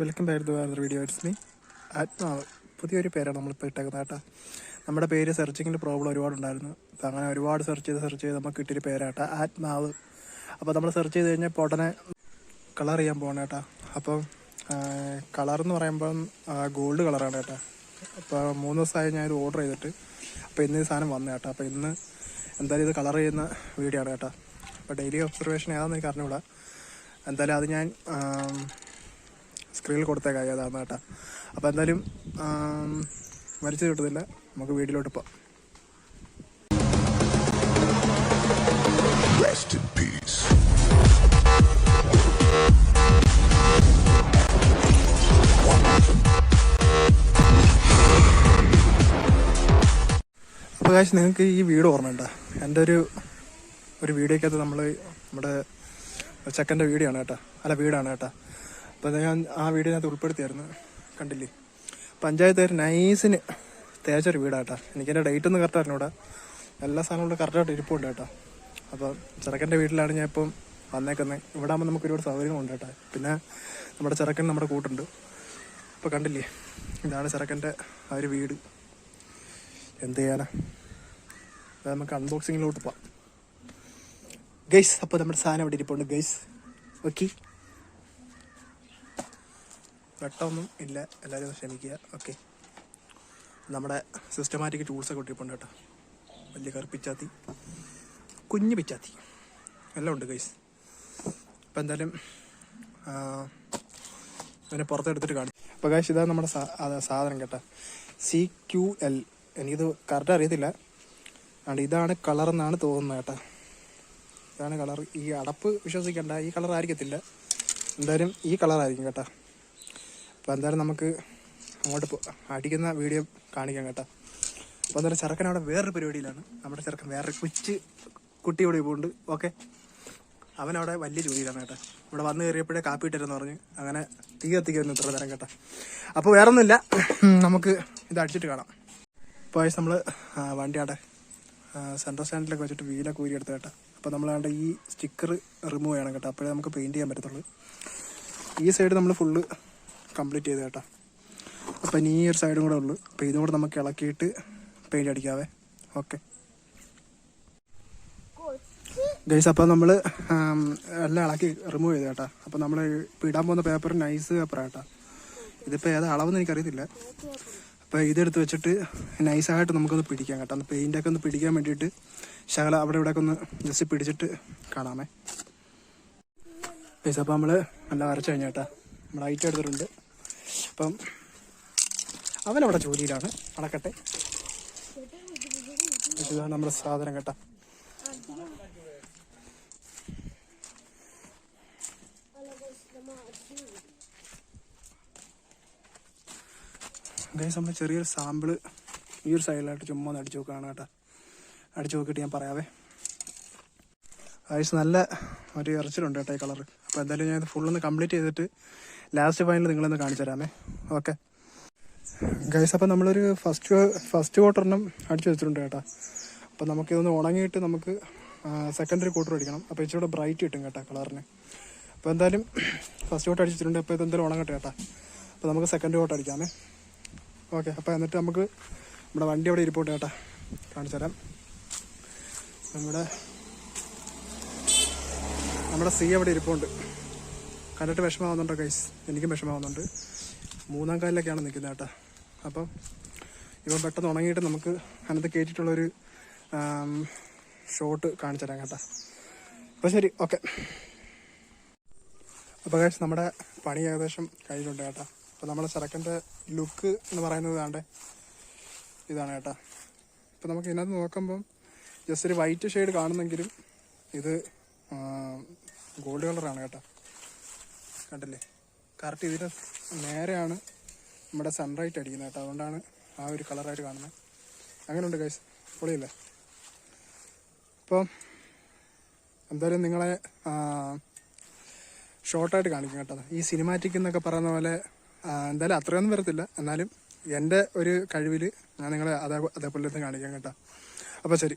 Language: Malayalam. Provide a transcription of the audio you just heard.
വെൽക്കം ബാക്ക് ടു വേറൊരു വീഡിയോ ഇറ്റ്സ് മീ ആത്മാവ്. പുതിയൊരു പേരാണ് നമ്മളിപ്പോൾ ഇട്ടേക്കുന്നത് കേട്ടോ. നമ്മുടെ പേര് സെർച്ചിങ്ങിന്റെ പ്രോബ്ലം ഒരുപാടുണ്ടായിരുന്നു അങ്ങനെ ഒരുപാട് സെർച്ച് ചെയ്ത് സെർച്ച് ചെയ്ത് നമുക്ക് കിട്ടിയൊരു പേരാട്ടോ ആത്മാവ്. അപ്പോൾ നമ്മൾ സെർച്ച് ചെയ്ത് കഴിഞ്ഞാൽ പൊടനെ കളർ ചെയ്യാൻ പോകണം കേട്ടോ. അപ്പം കളർ എന്ന് പറയുമ്പോൾ ഗോൾഡ് കളറാണ് കേട്ടോ. അപ്പോൾ മൂന്ന് ദിവസമായി ഞാൻ ഓർഡർ ചെയ്തിട്ട് അപ്പോൾ ഇന്ന് ഈ സാധനം വന്നു കേട്ടോ. അപ്പോൾ ഇന്ന് എന്തായാലും ഇത് കളർ ചെയ്യുന്ന വീഡിയോ ആണ് കേട്ടോ. അപ്പോൾ ഡെയിലി ഒബ്സർവേഷൻ ഏതാണെന്ന് എനിക്ക് അറിഞ്ഞുകൂടാ. എന്തായാലും അത് ഞാൻ സ്ക്രീനിൽ കൊടുത്തേക്കാം ഏതാണെന്ന് കേട്ടോ. അപ്പോൾ എന്തായാലും മരിച്ചു കിട്ടുന്നില്ല. നമുക്ക് വീട്ടിലോട്ട് പോവാം. Rest in peace. അപ്പോൾ കാശ് നിങ്ങൾക്ക് ഈ വീട് ഓർമ്മയുണ്ട എന്റെ ഒരു ഒരു വീഡിയോക്കകത്ത് നമ്മൾ നമ്മുടെ ചെക്കന്റെ വീഡിയോ ആണ് കേട്ടോ. അല്ല വീടാണ് കേട്ടോ. അപ്പോൾ ഞാൻ ആ വീടിനകത്ത് ഉൾപ്പെടുത്തിയായിരുന്നു. കണ്ടില്ലേ? പഞ്ചായത്ത് ഒരു നൈസിന് തേച്ചൊരു വീടാട്ടാ. എനിക്കെന്റെ ഡേറ്റ് ഒന്ന് കറക്റ്റ് അറിഞ്ഞൂടാ. എല്ലാ സാധനങ്ങളും കറക്റ്റായിട്ട് ഇരിപ്പുണ്ട് കേട്ടോ. അപ്പോൾ ചെറുക്കന്റെ വീട്ടിലാണ് ഞാൻ ഇപ്പം വന്നേക്കുന്നത് ഇവിടെ ആകുമ്പോൾ നമുക്ക് ഒരുപാട് സൗകര്യങ്ങളുണ്ട് കേട്ടോ. പിന്നെ നമ്മുടെ ചെറുക്കൻ നമ്മുടെ കൂട്ടുണ്ട്. അപ്പോൾ കണ്ടില്ലേ? ഇതാണ് ചെറുക്കന്റെ ആ ഒരു വീട്. എന്ത് ചെയ്യാനാ? അത് നമുക്ക് അൺബോക്സിങ്ങിലോട്ട് പോവാം. ഗൈസ് അപ്പോൾ നമ്മുടെ സാധനം ഇവിടെ ഇരിപ്പുണ്ട് ഗൈസ്. ഓക്കെ. വെട്ടമൊന്നും ഇല്ല. എല്ലാവരും ക്ഷമിക്കുക ഓക്കെ നമ്മുടെ സിസ്റ്റമാറ്റിക് ടൂൾസൊക്കെ ഇട്ടിരിപ്പുണ്ട് കേട്ടോ. വലിയ കറുപ്പിച്ചാത്തി. കുഞ്ഞു പിച്ചാത്തി. എല്ലാം ഉണ്ട് ഗൈസ് അപ്പം എന്തായാലും അതിനെ പുറത്തെടുത്തിട്ട് കാണും അപ്പോൾ ഗൈസ് ഇതാണ് നമ്മുടെ സാധനം കേട്ടോ. സി ക്യു എൽ എനിക്കിത് കറക്റ്റ് അറിയത്തില്ല. അതുകൊണ്ട് ഇതാണ് കളർ എന്നാണ് തോന്നുന്നത് കേട്ടോ. ഇതാണ് കളർ ഈ അടപ്പ് വിശ്വസിക്കേണ്ട. ഈ കളർ ആയിരിക്കത്തില്ല. എന്തായാലും ഈ കളറായിരിക്കും കേട്ടോ. അപ്പോൾ എന്തായാലും നമുക്ക് അങ്ങോട്ട് അടിക്കുന്ന വീഡിയോ കാണിക്കാം കേട്ടോ. അപ്പോൾ എന്തായാലും ചെറുക്കൻ അവിടെ വേറൊരു പരിപാടിയിലാണ്. നമ്മുടെ ചെറുക്കൻ വേറൊരു കൊച്ചു കുട്ടി ഇവിടെ പോകുന്നുണ്ട് ഓക്കെ. അവനവിടെ വലിയ ജോലിയിലാണ് കേട്ടോ. ഇവിടെ വന്ന് കയറിയപ്പോഴേ കാപ്പി ഇട്ടിരുന്നു പറഞ്ഞ്. അങ്ങനെ തീ കത്തിക്കുന്നു ഇത്ര നേരം കേട്ടോ. അപ്പോൾ വേറൊന്നുമില്ല. നമുക്ക് ഇത് അടിച്ചിട്ട് കാണാം. ഇപ്പോൾ നമ്മൾ വണ്ടി അവിടെ സെൻട്രൽ സ്റ്റാൻഡിലൊക്കെ വെച്ചിട്ട് വീലൊക്കെ ഊരിയെടുത്ത് കേട്ടോ. അപ്പോൾ നമ്മൾ അവിടെ ഈ സ്റ്റിക്കർ റിമൂവ് ചെയ്യണം കേട്ടോ. അപ്പോഴേ നമുക്ക് പെയിന്റ് ചെയ്യാൻ പറ്റത്തുള്ളൂ. ഈ സൈഡ് നമ്മൾ ഫുള്ള് കംപ്ലീറ്റ് ചെയ്ത് കേട്ടോ. അപ്പം ഇനി ഈ ഒരു സൈഡും കൂടെ ഉള്ളു. അപ്പോൾ ഇതും കൂടെ നമുക്ക് ഇളക്കിയിട്ട് പെയിന്റ് അടിക്കാവേ. ഓക്കെ ഗൈസ് അപ്പോൾ നമ്മൾ എല്ലാം ഇളക്കി റിമൂവ് ചെയ്ത് കേട്ടോ. അപ്പോൾ നമ്മൾ ഇടാൻ പോകുന്ന പേപ്പർ നൈസ് പേപ്പറാണ് കേട്ടോ. ഇതിപ്പോൾ ഏതാ അളവെന്ന് എനിക്കറിയത്തില്ല. അപ്പോൾ ഇതെടുത്ത് വെച്ചിട്ട് നൈസായിട്ട് നമുക്കൊന്ന് പിടിക്കാം കേട്ടോ. ഒന്ന് പെയിന്റൊക്കെ ഒന്ന് പിടിക്കാൻ വേണ്ടിയിട്ട് ശകല അവിടെ ഇവിടെയൊക്കെ ഒന്ന് ജസ്റ്റ് പിടിച്ചിട്ട് കാണാമേ. ഗൈസ് അപ്പോൾ നമ്മൾ വരച്ച് കഴിഞ്ഞ കേട്ടോ. നമ്മൾ ഐറ്റം എടുത്തിട്ടുണ്ട്. അപ്പം അവനവിടെ ജോലിയിലാണ്. അണക്കട്ടെ. ഇതാണ് നമ്മുടെ സാധനം കേട്ട. ഗൈസ് നമ്മൾ ചെറിയൊരു സാമ്പിൾ ഈ ഒരു സൈഡിലായിട്ട് ചുമ്മാ ഒന്ന് അടിച്ചു നോക്കുകയാണ് കേട്ടോ. അടിച്ചു നോക്കിയിട്ട് ഞാൻ പറയാവേ. ഗൈസ് നല്ല ഒരു ഇറച്ചിലുണ്ട് കേട്ടോ ഈ കളർ അപ്പോൾ എന്തായാലും ഞാനത് ഫുള്ളൊന്ന് കംപ്ലീറ്റ് ചെയ്തിട്ട് ലാസ്റ്റ് ഫൈനൽ നിങ്ങളൊന്ന് കാണിച്ചു തരാമേ. ഓക്കെ ഗൈസ് അപ്പോൾ നമ്മളൊരു ഫസ്റ്റ് ഫസ്റ്റ് ക്വാർട്ടറിനും അടിച്ചു വെച്ചിട്ടുണ്ട് കേട്ടോ. അപ്പോൾ നമുക്കിതൊന്ന് ഉണങ്ങിയിട്ട് നമുക്ക് സെക്കൻഡറി ക്വാർട്ടർ അടിക്കണം. അപ്പോൾ ഇച്ചിരി ബ്രൈറ്റ് കിട്ടും കേട്ടോ കളറിന് അപ്പോൾ എന്തായാലും ഫസ്റ്റ് ക്വാർട്ടർ അടിച്ചിട്ടുണ്ട് അപ്പോൾ ഇതെന്തായാലും ഉണങ്ങട്ടെ കേട്ടോ. അപ്പോൾ നമുക്ക് സെക്കൻഡ് ക്വാർട്ടർ അടിക്കാമേ. ഓക്കെ അപ്പോൾ എന്നിട്ട് നമുക്ക് നമ്മുടെ വണ്ടി അവിടെ ഇരിപ്പോട്ടെ കേട്ടോ. കാണിച്ചു തരാം. നമ്മുടെ നമ്മുടെ സി അവിടെ ഇരിപ്പുണ്ട്. കണ്ടിട്ട് വിഷമാവുന്നുണ്ടോ കൈസ് എനിക്കും വിഷമാവുന്നുണ്ട് മൂന്നാം കാലിലൊക്കെയാണ് നിൽക്കുന്നത് കേട്ടോ. അപ്പം ഇപ്പം പെട്ടെന്ന് ഉണങ്ങിയിട്ട് നമുക്ക് അതിനകത്ത് കയറ്റിയിട്ടുള്ളൊരു ഷോട്ട് കാണിച്ചു തരാം കേട്ടോ. അപ്പോൾ ശരി ഓക്കെ അപ്പോൾ കൈസ് നമ്മുടെ പണി ഏകദേശം കഴിഞ്ഞിട്ടുണ്ട് കേട്ടോ. അപ്പോൾ നമ്മുടെ ചെറുക്കന്റെ ലുക്ക് എന്ന് പറയുന്നത് വേണ്ടേ ഇതാണ് കേട്ടോ. അപ്പം നമുക്ക് ഇതിനകത്ത് നോക്കുമ്പം ജസ്റ്റ് ഒരു വൈറ്റ് ഷെയ്ഡ് കാണുന്നെങ്കിലും ഇത് ഗോൾഡ് കളറാണ് കേട്ടോ. കണ്ടില്ലേ? കറക്റ്റ് ഇതിന് നേരെയാണ് നമ്മുടെ സൺറൈറ്റ് അടിക്കുന്നത് കേട്ടോ. അതുകൊണ്ടാണ് ആ ഒരു കളറായിട്ട് കാണുന്നത്. അങ്ങനെയുണ്ട് കൈസ് പൊളിയല്ലേ? അപ്പം എന്തായാലും നിങ്ങളെ ഷോർട്ടായിട്ട് കാണിക്കും കേട്ടോ. ഈ സിനിമാറ്റിക് എന്നൊക്കെ പറയുന്ന പോലെ എന്തായാലും അത്രയൊന്നും വരത്തില്ല. എന്നാലും എന്റെ ഒരു കഴിവിൽ ഞാൻ നിങ്ങളെ അതേ അതേപോലെ തന്നെ കാണിക്കാം കേട്ടോ. അപ്പോൾ ശരി.